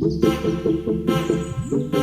Música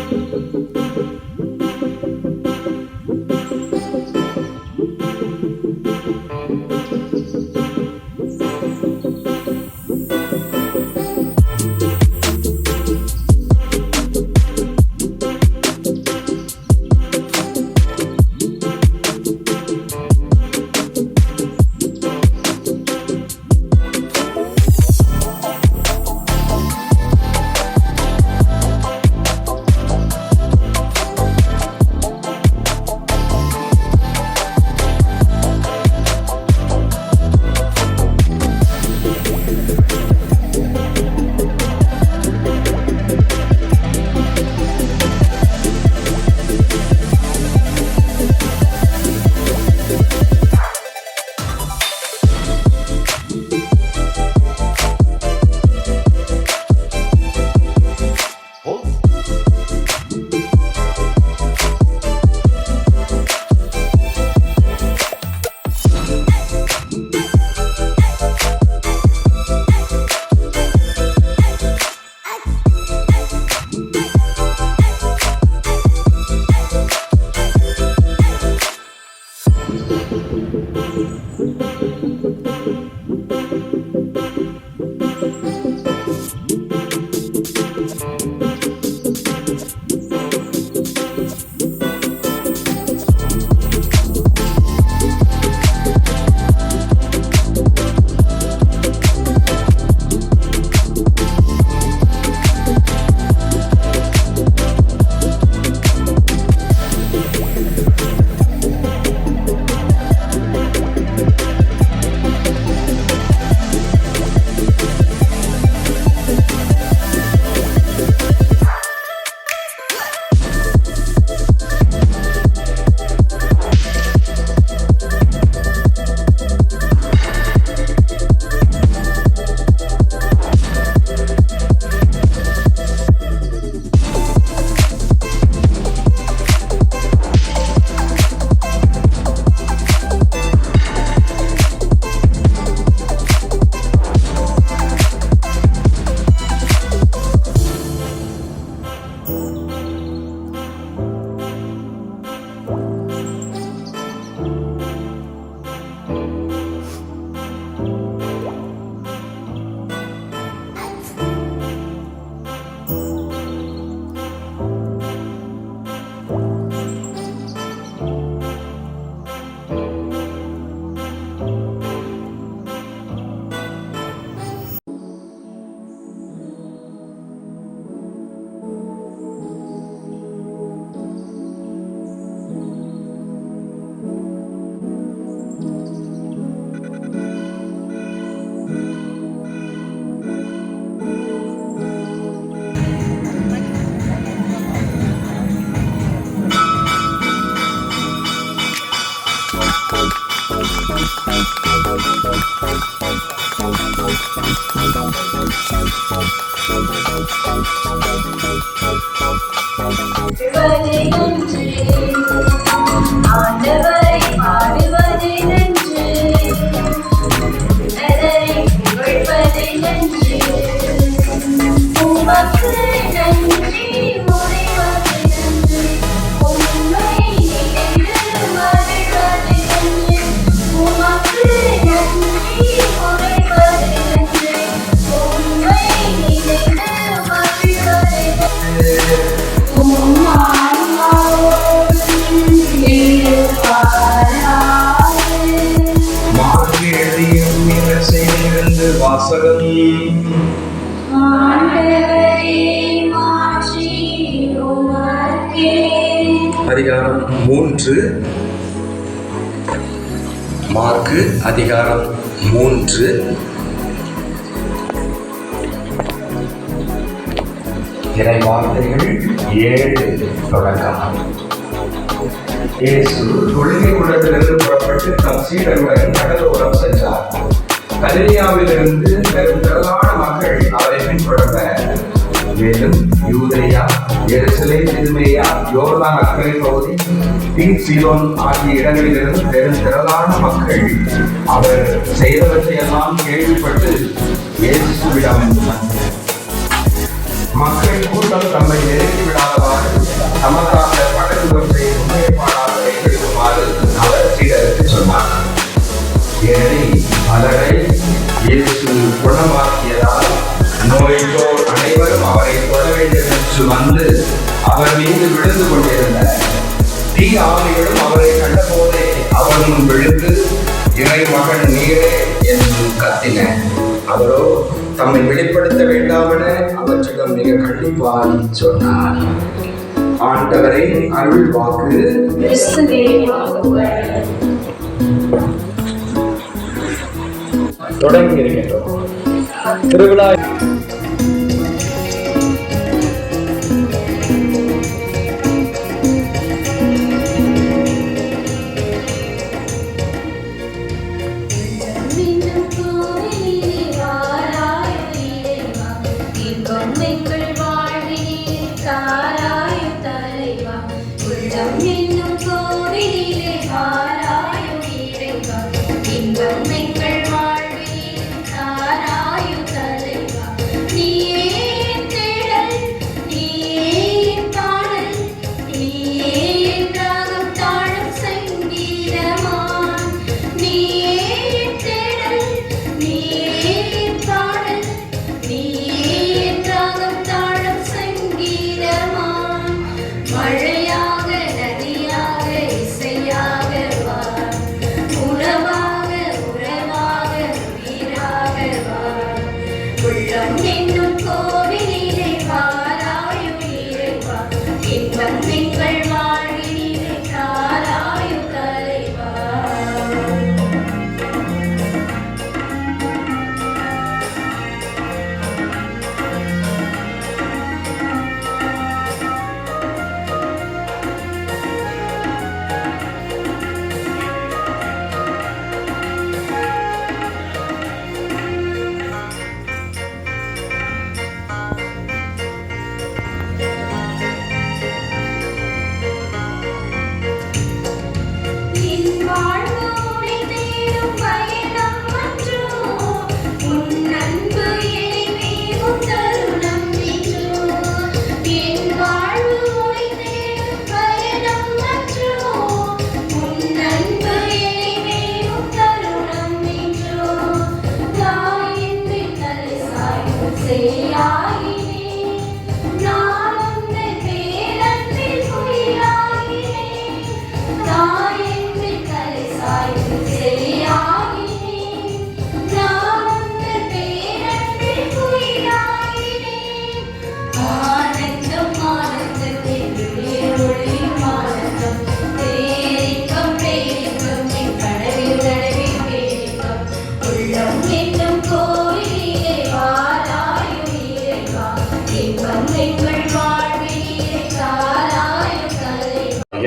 Thank you. வாசகம் அதிகாரம் மூன்று. மார்க்கு அதிகாரம் மூன்று. இறை வார்த்தைகள் ஏழு தொடக்கம். இயேசு தொழுகை குளத்திலிருந்து புறப்பட்டு தம் சீடர்களுடன் கடலோரம் சென்றார். கலிலியாவிலிருந்து பெரும் திரளான மக்கள் அவரை பின்தொடர்ந்தனர் மேலும் யூதேயா எருசலே திருமேயா யோர்தான் அக்கறை பகுதி தீர் சீலோன் ஆகிய இடங்களிலிருந்து பெரும் திரளான மக்கள் அவர் செய்தவற்றையெல்லாம் கேள்விப்பட்டு இயேசுவிடம் மக்கள் கூட்டம் தம்மை நெருங்கி விடாதவாறு தமக்காக வந்து அவர் மீது விழுந்து கொண்டிருந்த தீ ஆவிகளும் அவரை கண்டபோதே அவர் முன் விழுந்து இறை மகன் நீரே என்று கத்தின அவரோ தம்மை வெளிப்படுத்த வேண்டாமென அவற்றிடம் மிக கண்டிப்பாய் சொன்னார். ஆண்டவரின் அருள் வாக்கு. தொடங்கி இருக்கின்றோம் திருவிழா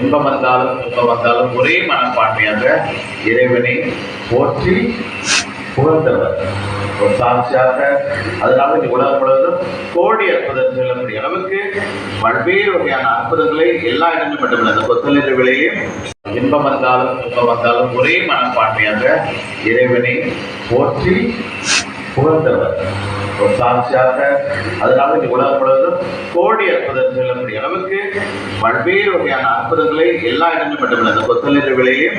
துன்பம் வந்தாலும் துன்பம் வந்தாலும் ஒரே மனப்பான்மையாக இறைவனை போற்றி புகழ்ந்தவர். ஒரு சாட்சியாக அதனால இந்த உலகம் முழுவதும் கோடி அற்புதம் சொல்லக்கூடிய அளவுக்கு பல்வேறு வகையான அற்புதங்களை எல்லா இடங்களும் மட்டுமல்ல அந்த கொத்தலின் விலையும் இன்பம் வந்தாலும் துன்பம் வந்தாலும் ஒரே மனப்பான்மையாக இறைவனை போற்றி புகழ்ந்தவர். ஒரு சாட்சியாக அதனால இந்த உலகம் முழுவதும் கோடி அற்புதம் சொல்லக்கூடிய அளவுக்கு பல்வேறு வகையான அற்புதங்களை எல்லா இடங்களிலும் மட்டுமல்ல அந்த கொத்தலின் விலையும்